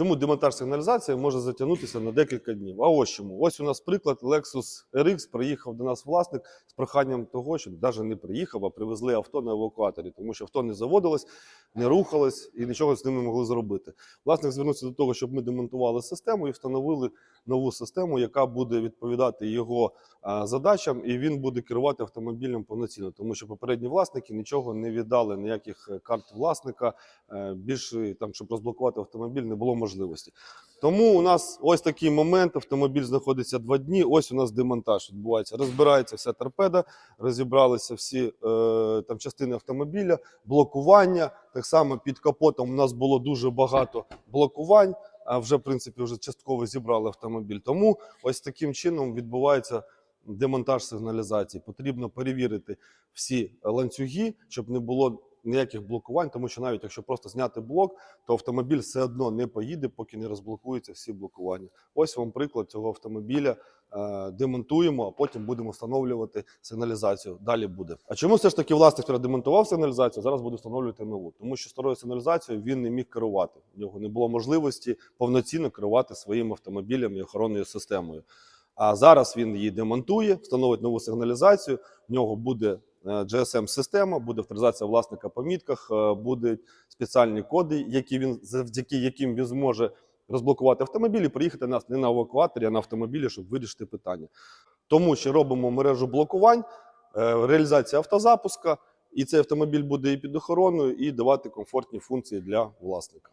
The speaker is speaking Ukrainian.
Тому демонтаж сигналізації може затягнутися на декілька днів. А ось чому. Ось у нас приклад Lexus RX приїхав до нас власник з проханням того, що навіть не приїхав, а привезли авто на евакуаторі, тому що авто не заводилось, не рухалось і нічого з ним не могли зробити. Власник звернувся до того, щоб ми демонтували систему і встановили нову систему, яка буде відповідати його задачам, і він буде керувати автомобілем повноцінно, тому що попередні власники нічого не віддали, ніяких е, карт власника. е, Більше там, щоб розблокувати автомобіль, не було можливості. Тому у нас ось такий момент. Автомобіль знаходиться два дні. Ось у нас демонтаж відбувається. Розбирається вся торпеда, розібралися всі е, там частини автомобіля, блокування. Так само під капотом у нас було дуже багато блокувань. А вже в принципі вже частково зібрали автомобіль. Тому ось таким чином відбувається демонтаж сигналізації. Потрібно перевірити всі ланцюги, щоб не було ніяких блокувань, тому що навіть якщо просто зняти блок, то автомобіль все одно не поїде, поки не розблокуються всі блокування. Ось вам приклад цього автомобіля. Е, Демонтуємо, а потім будемо встановлювати сигналізацію. Далі буде. А чому все ж таки власник демонтував сигналізацію? Зараз буде встановлювати нову, тому що старою сигналізацією він не міг керувати. У нього не було можливості повноцінно керувати своїм автомобілем і охоронною системою. А зараз він її демонтує, встановить нову сигналізацію. В нього буде е, GSM-система, буде авторизація власника по мітках, е, будуть спеціальні коди, які він завдяки яким він зможе розблокувати автомобіль і приїхати нас не на евакуаторі, а на автомобілі, щоб вирішити питання. Тому що робимо мережу блокувань, е, реалізація автозапуска, і цей автомобіль буде і під охороною, і давати комфортні функції для власника.